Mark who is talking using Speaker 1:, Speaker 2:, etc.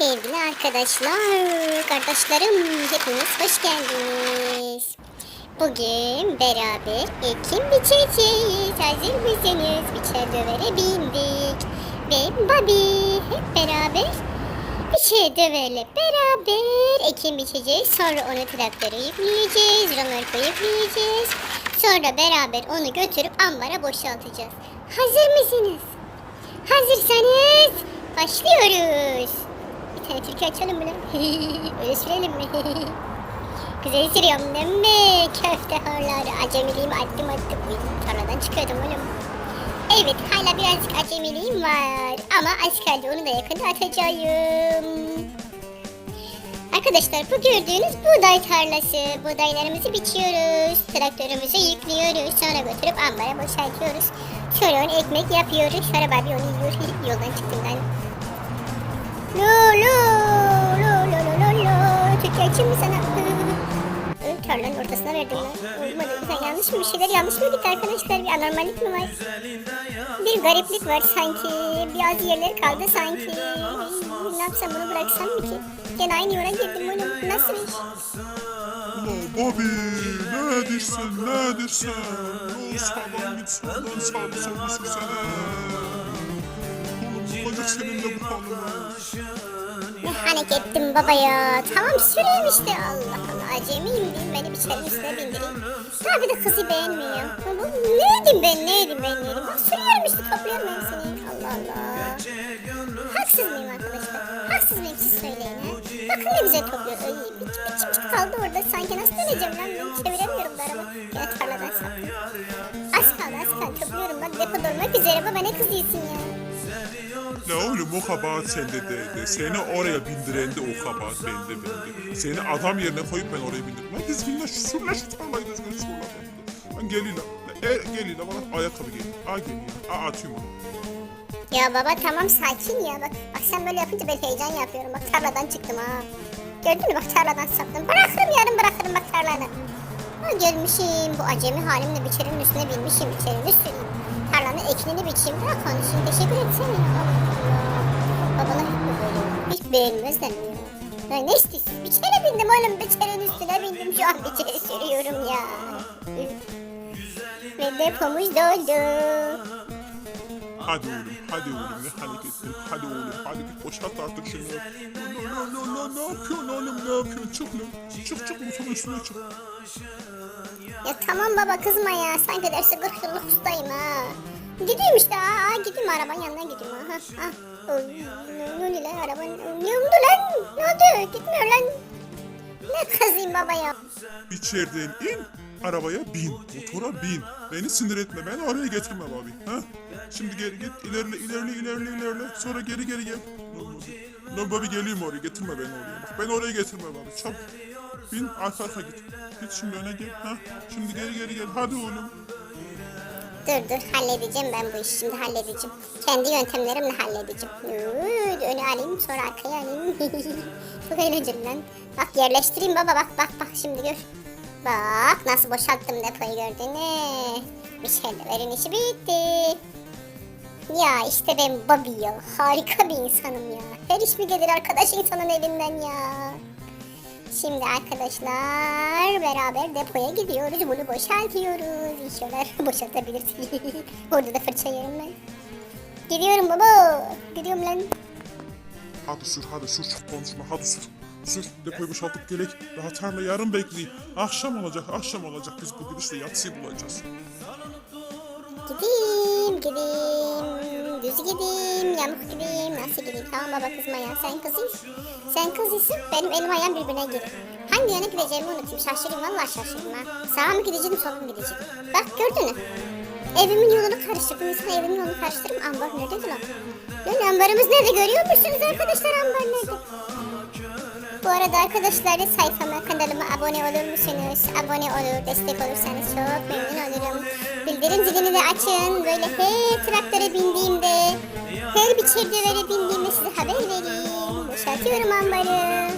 Speaker 1: Sevgili arkadaşlar, kardeşlerim hepiniz hoş geldiniz. Bugün beraber ekim biçeceğiz. Hazır mısınız? Biçer dövere bindik. Ve Bobby hep beraber biçer döverle beraber ekim biçeceğiz. Sonra onu traktöre yükleyeceğiz. Römorka yükleyeceğiz. Sonra beraber onu götürüp ambara boşaltacağız. Hazır mısınız? Hazırsanız başlıyoruz. Türkü açalım mı lan? Öyle sürelim mi? Güzel sürüyorum değil mi? Köfte harları. Acemiliğimi attım attım. Uy, tarladan çıkıyordum oğlum. Evet hala birazcık acemiliğim var. Ama az kaldı onu da yakında atacağım. Arkadaşlar bu gördüğünüz buğday tarlası. Buğdaylarımızı biçiyoruz. Traktörümüze yüklüyoruz. Sonra götürüp ambara boşaltıyoruz. Sonra onu ekmek yapıyoruz. Sonra babi onu yiyor. Yoldan çıktım ben. Lo lo lo lo lo lo lo. Türkiye açayım mı sana? Tarlanın ortasına verdim lan. Olmadı. Sen yanlış mı? Bir şeyler yanlış mı gitti arkadaşlar? Bir anormallik mi var? Bir gariplik var sanki. Biraz yerler kaldı sanki. Ne yapsam bunu bıraksam mı ki? Gene aynı yola girdim oğlum. Nasıl iş?
Speaker 2: Bobby neredesin neredesin? O sağdan git soldan sağda solmuşsun sen. Oğlum ne olacak bu?
Speaker 1: Ne harekettim baba ya. Tamam süreyim işte. Allah Allah. Acemiyim diyeyim. Beni biçerin üstüne bindireyim. Daha bir de kızı beğenmiyor. Baba, neydim ben neydim ben neydim. Bak sürüyorum işte topluyorum hepsini. Allah Allah. Haksız mıyım arkadaşlar? Haksız mıyım siz söyleyin ha? Bakın ne güzel topluyor. Ay, bir, bir çimşik kaldı orada. Sanki nasıl döneceğim lan? Ben çeviremiyorum da araba. Yine tarladan saptım. Az kaldı az kaldı. Topluyorum bak depo dolmak üzere. Baba ne kızıyorsun ya?
Speaker 2: Ne oğlum o kabahat sende değildi. Seni oraya bindiren de o kabahat bende bende. Seni adam yerine koyup ben oraya bindirdim. Lan dizginle şu sürle şu tarlayı düzgün sürle bende. Lan geliyle. E, geliyle bana ayakkabı geliyor. Aa geliyor. Aa atıyorum onu.
Speaker 1: Ya baba tamam sakin ya bak. Bak sen böyle yapınca ben heyecan yapıyorum. Bak tarladan çıktım ha. Gördün mü bak tarladan saptım. Bırakırım yarın bırakırım bak tarladan. Ha, gelmişim bu acemi halimle biçerin üstüne binmişim biçerini süreyim. Biçeyim. Bırak onu şimdi teşekkür etsene ya. Babalar hep mi böyle? Hiç beğenmezler mi ya? Ne istiyorsun? Biçere bindim oğlum. Biçerin üstüne bindim. Şu an biçeri sürüyorum ya. Ve depomuz doldu.
Speaker 2: Hadi oğlum, hadi oğlum ne hareketler, hadi oğlum, hadi git boşalt artık şunu. La la la ne yapıyorsun oğlum, ne yapıyorsun? Çık lan, çık çık motorun üstüne çık.
Speaker 1: Ya tamam baba kızma ya. Sanki derse 40 yıllık ustayım ha. Gidiyorum işte aa gideyim arabanın yanına gidiyorum ha. ha. Ne oldu lan arabanın? Ne oldu lan? Ne oldu? Gitmiyor lan. Ne kızayım baba ya.
Speaker 2: İçeriden in, arabaya bin, motora bin. Beni sinir etme, beni oraya getirme abi. Ha? Şimdi geri git, ilerle, ilerle, ilerle, ilerle. Sonra geri geri gel. Lan babi, babi geleyim oraya, getirme beni oraya. Bak, beni oraya getirme abi, çabuk. Bin, arka arka git. Git şimdi öne gel, ha? Şimdi geri geri gel, hadi oğlum.
Speaker 1: Dur dur halledeceğim ben bu işi şimdi halledeceğim. Kendi yöntemlerimle halledeceğim. Uuu, öne alayım sonra arkaya alayım. Çok eğlenceli lan. Bak yerleştireyim baba bak bak bak şimdi gör. Bak nasıl boşalttım depoyu gördün mü? Bir şeyle verin işi bitti. Ya işte ben Bobby ya. Harika bir insanım ya. Her iş mi gelir arkadaş insanın elinden ya. Şimdi arkadaşlar beraber depoya gidiyoruz. Bunu boşaltıyoruz. İnşallah boşaltabilirsiniz. Orada da fırça yerim ben. Gidiyorum baba. Gidiyorum lan.
Speaker 2: Hadi sür, hadi sür, konuşma, hadi sür. Sür, depoyu boşaltıp gelek. Daha tarla yarın bekleyin. Akşam olacak, akşam olacak. Biz bu gidişle yatsıyı bulacağız.
Speaker 1: Gideyim gideyim. Düz gideyim. Yamuk gideyim. Nasıl gideyim? Tamam baba kızma ya. Sen kızıyız. Sen kızısın. Benim elim ayağım birbirine girer. Hangi yöne gideceğimi unutayım. Şaşırayım valla şaşırayım ha. Sağa mı gideceğim sola mı gideceğim? Bak gördün mü? Evimin yolunu karıştırdım. İnsan evimin yolunu karıştırırım. Ambar neredeydi lan? Lan ambarımız nerede görüyor musunuz arkadaşlar ambar nerede? Bu arada arkadaşlar da sayfama kanalıma abone olur musunuz? Abone olur, destek olursanız çok memnun olurum. Bildirim zilini de açın. Böyle her traktöre bindiğimde, her biçer dövere bindiğimde size haber vereyim. Boşaltıyorum ambarı.